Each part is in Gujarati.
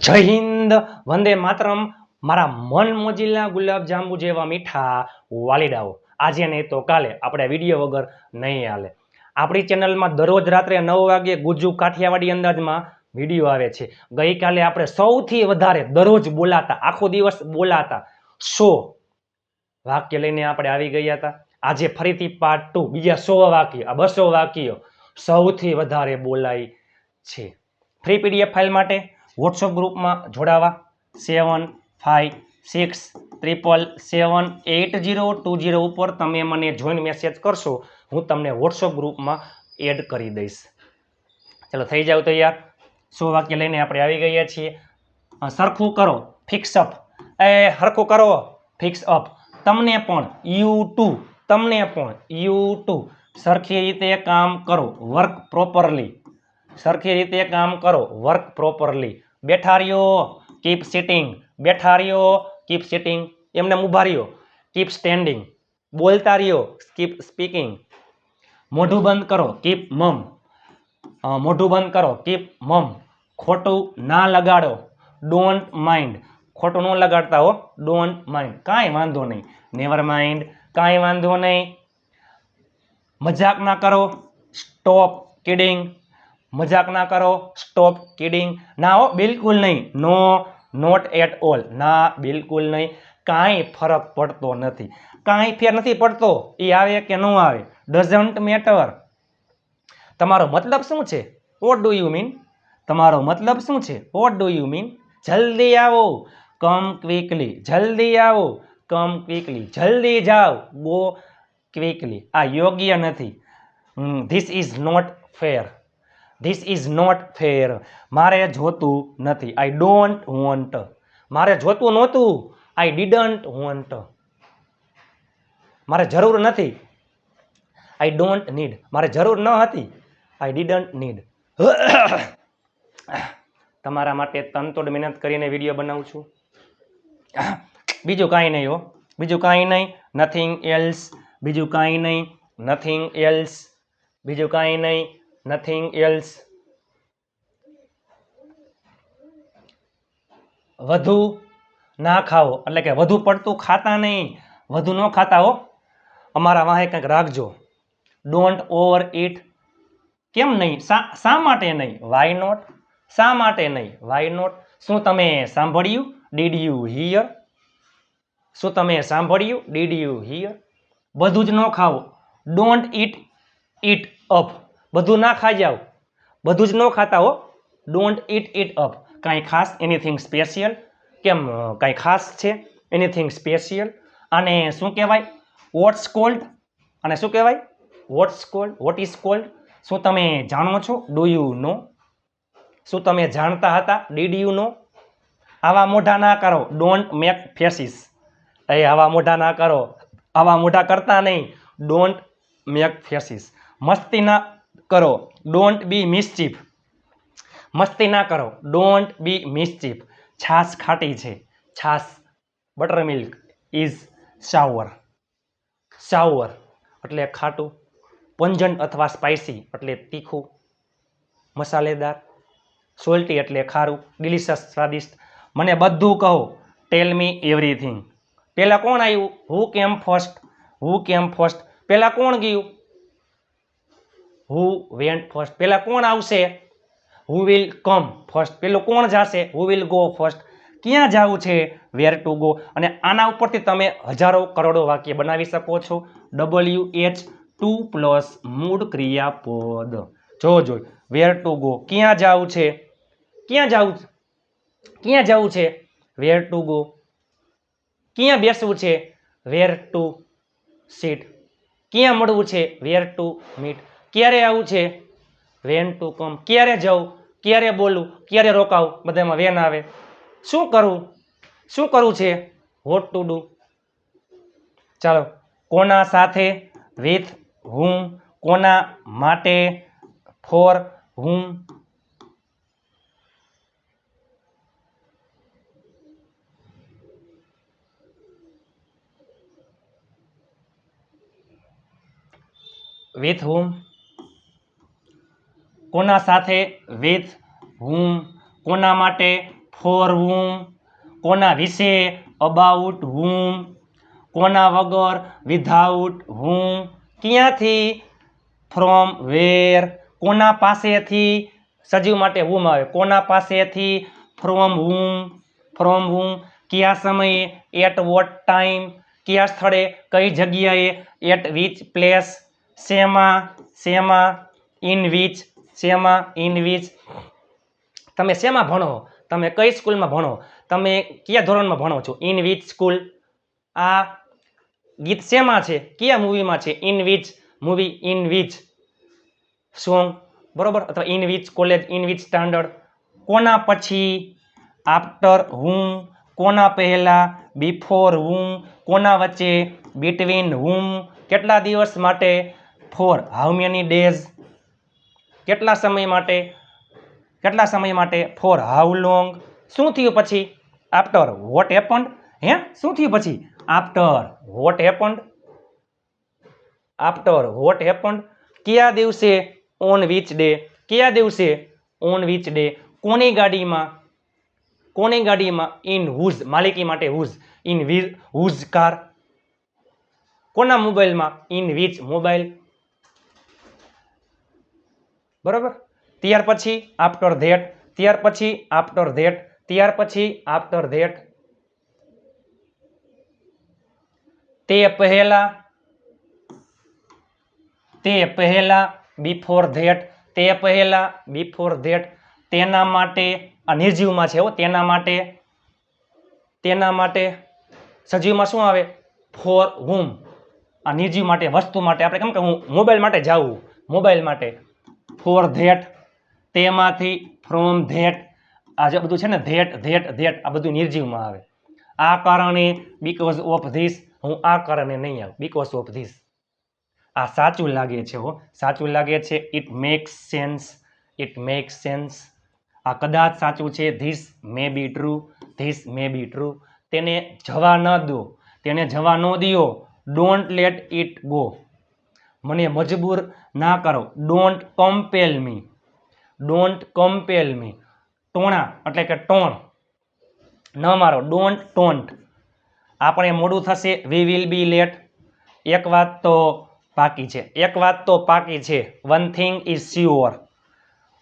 જય હિન્દ, વંદે માતરમ. મારા મન મોજીલા ગુલાબ જાંબુ જેવા મીઠા વાલીડાઓ. આજે નહીં તો કાલે આપણે વીડિયો વગર નહીં હાલે. આપણી ચેનલમાં દરરોજ રાત્રે નવ વાગે ગુજુ કાઠિયાવાડી અંદાજમાં વીડિયો આવે છે. ગઈકાલે આપણે સૌથી વધારે દરરોજ બોલાતા, આખો દિવસ બોલાતા સો વાક્ય લઈને આપણે આવી ગયા હતા. આજે ફરીથી પાર્ટ ટુ બીજા સો વાક્ય, આ બસો વાક્યો સૌથી વધારે બોલાય છે. ફ્રી પીડીએફ ફાઇલ માટે વોટ્સઅપ ગ્રુપમાં જોડાવા. Seven five six triple seven eight zero two zero ઉપર તમે મને જોઈન મેસેજ કરશો, હું તમને વોટ્સઅપ ગ્રુપમાં એડ કરી દઈશ. ચલો, થઈ જાવ તૈયાર. સો વાક્ય લઈને આપણે આવી ગયા છીએ. સરખું કરો, ફિક્સ અપ. એ સરખું કરો, ફિક્સ અપ. તમને પણ, યુ ટુ, તમને પણ, યુ ટુ. સરખી રીતે કામ કરો, વર્ક પ્રોપરલી. સરખી રીતે કામ કરો, વર્ક પ્રોપરલી. બેઠા રહ્યો કીપ સિટિંગ બેઠા રહ્યો કીપ સિટિંગ એમને ઊભા રહ્યો કીપ સ્ટેન્ડિંગ બોલતા રહ્યો કીપ સ્પીકિંગ મોઢું બંધ કરો કીપ મમ અ, મોઢું બંધ કરો કીપ મમ ખોટું ના લગાડો ડોન્ટ માઇન્ડ ખોટું ન લગાડતા હો ડોન્ટ માઇન્ડ કાંઈ વાંધો નહીં. નેવર માઇન્ડ કાંઈ વાંધો નહીં. મજાક ના કરો. સ્ટોપ કિડિંગ મજાક ના કરો સ્ટોપ કિડિંગ ના હો, બિલકુલ નહીં. નો નોટ એટ ઓલ ના, બિલકુલ નહીં. કાંઈ ફરક પડતો નથી. કાંઈ ફેર નથી પડતો. એ આવે કે ન આવે. ડઝન્ટ મેટર તમારો મતલબ શું છે? વોટ ડુ યુ મીન તમારો મતલબ શું છે? વોટ ડુ યુ મીન જલ્દી આવો. કમ ક્વિકલી જલ્દી આવો. કમ ક્વિકલી જલ્દી જાઓ. ગો ક્વિકલી આ યોગ્ય નથી. This is not fair this is not fair મારે જોતું નથી. આઈ ડોન્ટ વોન્ટ મારે જોતું નહોતું. આઈ ડીડન્ટ વોન્ટ મારે જરૂર નથી. આઈ ડોન્ટ નીડ મારે જરૂર ન હતી. આઈ ડીડન્ટ નીડ તમારા માટે તનતોડ મહેનત કરીને વીડિયો બનાવું છું. બીજું કાંઈ નહીં હો. બીજું કાંઈ નહીં. નથિંગ એલ્સ બીજું કાંઈ નહીં. નથિંગ એલ્સ બીજું કાંઈ નહીં. નથિંગ એલ્સ વધુ ના ખાઓ. એટલે કે વધુ પડતું ખાતા નહીં. વધુ ન ખાતા હો. અમારા વાહે કંઈક રાખજો. ડોન્ટ ઓવર ઇટ કેમ નહીં? શા માટે નહીં? વાય નોટ શા માટે નહીં? વાય નોટ શું તમે સાંભળ્યું? ડીડ યુ હિયર શું તમે સાંભળ્યું? ડીડ યુ હિયર બધું જ ન ખાઓ. ડોન્ટ ઇટ ઇટ અપ બધું ના ખાઈ જાઓ. બધું જ ન ખાતા હો. ડોન્ટ ઇટ ઇટ અપ કાંઈ ખાસ એનીથિંગ સ્પેશિયલ કેમ કાંઈ ખાસ છે? એનીથિંગ સ્પેશિયલ અને શું કહેવાય? વોટ્સ કોલ્ડ અને શું કહેવાય? What's cold what is cold શું તમે જાણો છો? ડુ યુ નો શું તમે જાણતા હતા? ડીડ યુ નો આવા મોઢા ના કરો. ડોન્ટ મેક ફેસીસ એ આવા મોઢા ના કરો. આવા મોઢા કરતા નહીં. ડોન્ટ મેક ફેસીસ મસ્તી ના કરો. ડોન્ટ બી મિસચીફ મસ્તી ના કરો. ડોન્ટ બી મિસચીફ છાશ ખાટી છે. છાશ butter milk is sour sour એટલે ખાટું પંજન અથવા સ્પાઇસી એટલે તીખું, મસાલેદાર સોલ્ટી એટલે ખારું ડિલિશિયસ સ્વાદિષ્ટ. મને બધું કહો. ટેલ મી એવરીથિંગ પહેલાં કોણ આવ્યું હુ કેમ ફર્સ્ટ હુ કેમ ફર્સ્ટ પહેલાં કોણ ગયું? હુ વેન્ટ ફર્સ્ટ પહેલાં કોણ આવશે? હુ વિલ કમ ફર્સ્ટ પેલું કોણ જશે? હુ વિલ ગો ફર્સ્ટ ક્યાં જવું છે? વેર ટુ ગો અને આના ઉપરથી તમે હજારો કરોડો વાક્ય બનાવી શકો છો. ડબલ્યુ એચ ટુ પ્લસ મૂળ ક્રિયાપદ જો જો વેર ટુ ગો ક્યાં જવું છે? ક્યાં જવું ક્યાં જવું છે? વેર ટુ ગો ક્યાં બેસવું છે? વેર ટુ સીટ ક્યાં મળવું છે? વેર ટુ મીટ ક્યારે આવું છે? When to come. ક્યારે જવું? ક્યારે બોલવું? ક્યારે રોકાવું? બધામાં વેન આવે. શું કરવું? શું કરવું છે? વોટ ટુ ડુ ચાલો. કોના સાથે? વિથ હું કોના માટે? ફોર હું વિથ હુમ કોના સાથે? વિથ હુમ કોના માટે? For whom? કોના વિશે? About whom? કોના વગર? Without whom? ક્યાંથી? ફ્રોમ વેર કોના પાસેથી? સજીવ માટે whom આવે. કોના પાસેથી? From whom? From whom? કયા સમયે? એટ વોટ ટાઈમ કયા સ્થળે? કઈ જગ્યાએ? એટ વિચ પ્લેસ શેમાં? શેમાં? ઇન વિચ શેમાં? ઇન વિચ તમે શેમાં ભણો? તમે કઈ સ્કૂલમાં ભણો? તમે કયા ધોરણમાં ભણો છો? ઇન વિચ સ્કૂલ આ ગીત શેમાં છે? કયા મૂવીમાં છે? In which movie in which song બરોબર? અથવા in which college in which standard કોના પછી આફ્ટર હુમ કોના પહેલાં? બિફોર હુમ કોના વચ્ચે? બિટવીન હુમ કેટલા દિવસ માટે? ફોર હાઉ મેની ડેઝ કેટલા સમય માટે? કેટલા સમય માટે? ફોર હાઉ લોંગ શું થયું પછી? આફ્ટર વોટ હેપન્ડ હે? શું થયું પછી? After what happened after what happened કયા દિવસે? ઓન વિચ ડે કયા દિવસે? ઓન વિચ ડે કોની ગાડીમાં? કોની ગાડીમાં? ઇન હુઝ માલિકી માટે whose in with whose car કોના મોબાઈલમાં? In which mobile? બરોબર? ત્યાર પછી આફ્ટર ધેટ ત્યાર પછી આફ્ટર ધેટ ત્યાર પછી આફ્ટર ધેટ તે પહેલા તે પહેલા બિફોર ધેટ તે પહેલા બિફોર ધેટ તેના માટે આ નિર્જીવમાં છે હો, તેના માટે તેના માટે. સજીવમાં શું આવે? ફોર હુમ આ નિર્જીવ માટે, વસ્તુ માટે. આપણે કેમ કે હું મોબાઈલ માટે જાઉં મોબાઈલ માટે. ફોર ધેટ તેમાંથી ફ્રોમ ધેટ આ જે બધું છે ને ધેટ ધેટ ધેટ આ બધું નિર્જીવમાં આવે. આ કારણે બીકોઝ ઓફ ધીસ હું આ કારણે નહીં આવું બીકોઝ ઓફ ધીસ આ સાચું લાગે છે હો. સાચું લાગે છે it makes sense it makes sense આ કદાચ સાચું છે this may be true this may be true તેને જવા ન દો, તેને જવા ન દો ડોન્ટ લેટ ઇટ ગો મને મજબૂર ના કરો. ડોન્ટ કમ્પેલ મી ડોન્ટ કમ્પેલ મી ટોણા એટલે કે ટોણ. ન મારો. ડોન્ટ ટોન્ટ આપણે મોડું થશે. વી વિલ બી લેટ એક વાત તો પાકી છે. એક વાત તો પાકી છે. વન થિંગ ઇઝ સ્યોર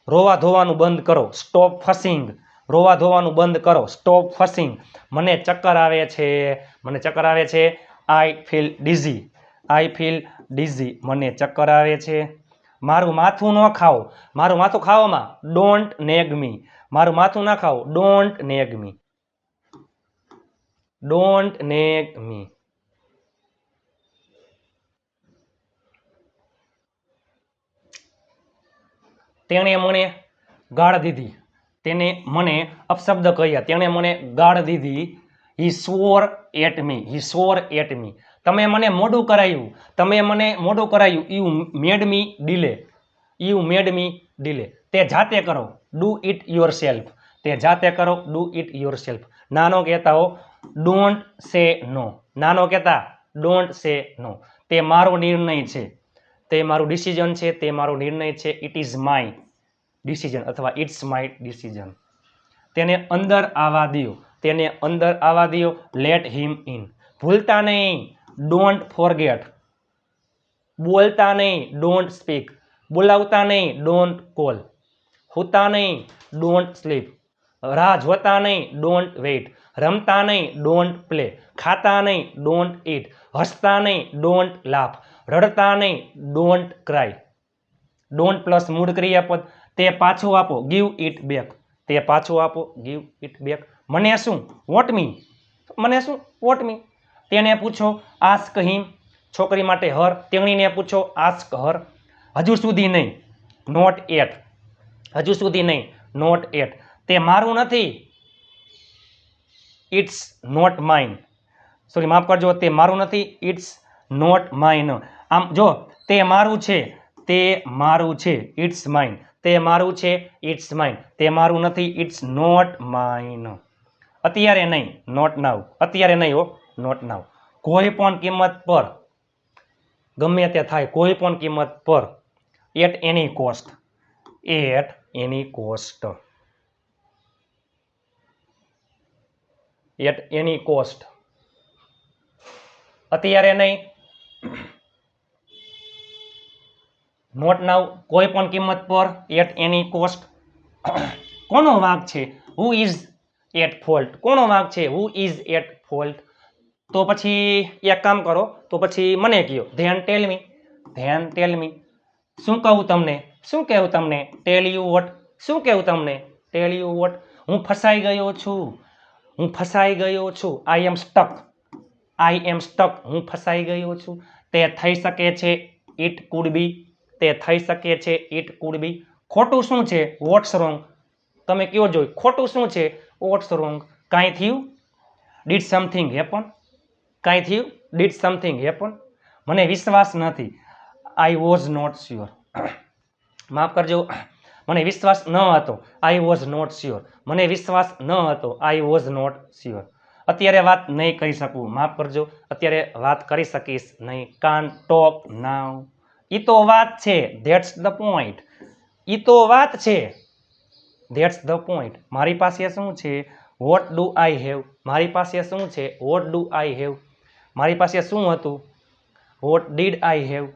રોવા ધોવાનું બંધ કરો. સ્ટોપ ફસિંગ રોવા ધોવાનું બંધ કરો. સ્ટોપ ફસિંગ મને ચક્કર આવે છે. મને ચક્કર આવે છે. I feel dizzy I feel dizzy. મને ચક્કર આવે છે. મારું માથું ન ખાઓ. મારું માથું ખાવામાં ડોન્ટ નેગ મી. મારું માથું ના ખાઓ. Don't nag me. Don't nag me. તેણે મને ગાળ દીધી. તેને મને અપશબ્દ કહ્યા તેણે મને ગાળ દીધી. હી સ્વોર at me he સ્વોર at me તમે મને મોડું કરાયું, તમે મને મોડું કરાયું you made me delay you made me delay. તે જાતે કરો, ડુ ઇટ યોર સેલ્ફ તે જાતે કરો, ડુ ઇટ યોર સેલ્ફ નાનો કહેતા હો, ડોન્ટ સે નો. નાનો કહેતા, ડોન્ટ સે નો. તે મારો નિર્ણય છે. તે મારું ડિસિઝન છે, તે મારો નિર્ણય છે. ઇટ ઇઝ માય ડિસિઝન અથવા ઇટ્સ માય ડિસિઝન. તેને અંદર આવવા દો તેને અંદર આવવા દો લેટ હિમ ઇન. ભૂલતા નહીં. ડોન્ટ ફોરગેટ બોલતા નહીં ડોન્ટ સ્પીક બોલાવતા નહીં ડોન્ટ કોલ હોતા નહીં ડોન્ટ સ્લીપ રાહ જોતા નહીં ડોન્ટ વેઇટ રમતા નહીં ડોન્ટ પ્લે ખાતા નહીં ડોન્ટ ઇટ હસતા નહીં ડોન્ટ લાફ રડતા નહીં ડોન્ટ ક્રાય ડોન્ટ પ્લસ મૂળ ક્રિયાપદ. તે પાછું આપો. ગીવ ઇટ બેક તે પાછું આપો. ગીવ ઇટ બેક મને શું? વોટ મી મને શું? વોટ મી તેને પૂછો આસ્ક હિમ છોકરી માટે હર? તેણીને પૂછો આસ્ક હર હજુ સુધી નહીં. નોટ એટ હજુ સુધી નહીં. નોટ એટ તે મારું નથી. ઇટ્સ નોટ માઇન સોરી માફ કરજો. તે મારું નથી. ઇટ્સ નોટ માઇન આમ, જો, તે મારું છે. તે મારું છે. ઇટ્સ માઇન તે મારું છે. ઇટ્સ માઇન તે મારું નથી. ઇટ્સ નોટ માઇન અત્યારે નહીં. નોટ નાવ અત્યારે નહીં હો. નોટ નાવ કોઈ પણ કિંમત પર, ગમે તે થાય, કોઈ પણ કિંમત પર at any cost at any cost at any cost અત્યારે નહીં. નોટ નાવ કોઈ પણ કિંમત પર એટ એની કોસ્ટ કોનો વાંક છે? હુ ઇઝ એટ ફોલ્ટ કોનો વાંક છે? હુ ઇઝ એટ ફોલ્ટ તો પછી એક કામ કરો, તો પછી મને કહો ધ્યાન ટેલમી ધ્યાન ટેલમી શું કહું તમને? શું કહેવું તમને? ટેલ યુ વોટ શું કહેવું તમને? ટેલ યુ વોટ હું ફસાઈ ગયો છું. હું ફસાઈ ગયો છું. I M stuck I M stuck હું ફસાઈ ગયો છું. તે થઈ શકે છે. ઇટ કુડ બી તે થઈ શકે છે. ઇટ કુડ બી ખોટું શું છે? વોટ્સ રોંગ તમે કયો જોઈ? ખોટું શું છે? વોટ્સ રોંગ કાંઈ થયું? ડીડ સમથિંગ હેપન કાંઈ થયું? ડીડ સમથિંગ હેપન મને વિશ્વાસ નથી. આઈ વોઝ નોટ શ્યોર માફ કરજો. મને વિશ્વાસ ન હતો. આઈ વોઝ નોટ શ્યોર મને વિશ્વાસ ન હતો. આઈ વોઝ નોટ શ્યોર અત્યારે વાત નહીં કરી શકું. માફ કરજો. અત્યારે વાત કરી શકીશ નહીં. કાન ટોક નાવ એ તો વાત છે. ધેટ્સ ધ પોઈન્ટ ઈ તો વાત છે. ધેટ્સ ધ પોઈન્ટ મારી પાસે શું છે? વોટ ડુ આઈ હેવ મારી પાસે શું છે? વોટ ડુ આઈ હેવ મારી પાસે શું હતું? વોટ ડીડ આઈ હેવ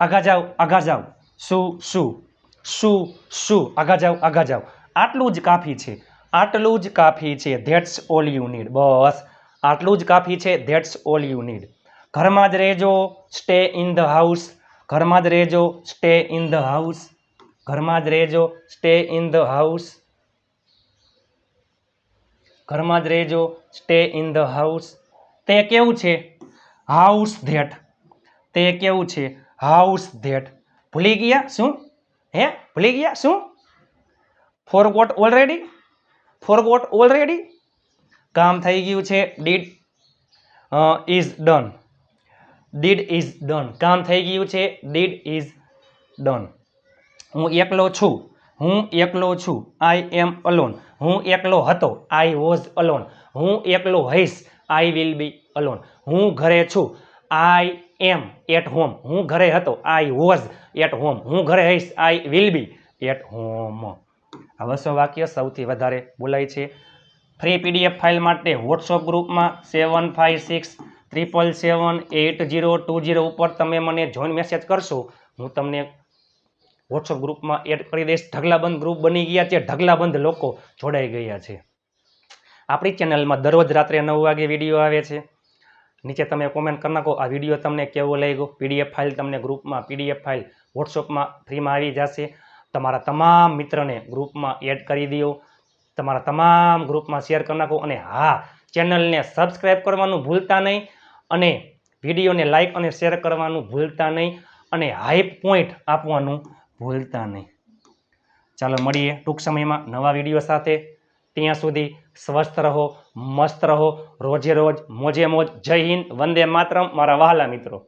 આગા જાઓ આગા જાઓ. શું શું? શું શું? આગા જાઓ આગા જાઓ. આટલું જ કાફી છે. આટલું જ કાફી છે. ધેટ્સ ઓલ યુ નીડ બસ. આટલું જ કાફી છે. ધેટ્સ ઓલ યુ નીડ ઘરમાં જ રહેજો. સ્ટે ઇન ધ હાઉસ ઘરમાં જ રહેજો. સ્ટે ઇન ધ હાઉસ ઘરમાં જ રહેજો. સ્ટે ઇન ધ હાઉસ ઘરમાં જ રહેજો. સ્ટે ઇન ધ હાઉસ તે કેવું છે? How's that. તે કેવું છે? How's that. ભૂલી ગયા શું? હે? ભૂલી ગયા શું? Forgot already? Forgot already? કામ થઈ ગયું છે. Deed is done. Deed is done. કામ થઈ ગયું છે. Deed is done. હું એકલો છું. હું એકલો છું. I am alone. હું એકલો હતો. I was alone. હું એકલો હઈશ આઈ વિલ બી અલોન હું ઘરે છું. આઈ એમ એટ હોમ હું ઘરે હતો. આઈ વોઝ એટ હોમ હું ઘરે હઈશ. I will be at home આ બસો વાક્ય સૌથી વધારે બોલાય છે. ફ્રી પીડીએફ ફાઇલ માટે વોટ્સઅપ ગ્રુપમાં seven five six triple seven eight zero two zero ઉપર તમે મને જોઈન મેસેજ કરશો. હું તમને વોટ્સઅપ ગ્રુપમાં એડ કરી દઈશ. ઢગલાબંધ ગ્રુપ બની ગયા છે. ઢગલાબંધ લોકો જોડાઈ ગયા છે. આપણી ચેનલમાં દરરોજ રાત્રે નવ વાગે વીડિયો આવે છે. નીચે તમે કોમેન્ટ કરી નાખો. આ વીડિયો તમને કેવો લાગ્યો? પીડીએફ ફાઇલ તમને ગ્રુપમાં પીડીએફ ફાઇલ વોટ્સઅપમાં ફ્રીમાં આવી જશે. તમારા તમામ મિત્રને ગ્રુપમાં એડ કરી દો. તમારા તમામ ગ્રુપમાં શેર કરી નાખો અને હા, ચેનલને સબસ્ક્રાઈબ કરવાનું ભૂલતા નહીં અને વિડીયોને લાઇક અને શેર કરવાનું ભૂલતા નહીં અને હાઈપ પોઈન્ટ આપવાનું ભૂલતા નહીં. ચાલો મળીએ ટૂંક સમયમાં નવા વીડિયો સાથે. ત્યાં સુધી સ્વસ્થ રહો, મસ્ત રહો, રોજે રોજ, મોજે મોજ, જય હિન્દ, વંદે માતરમ, મારા વહાલા મિત્રો.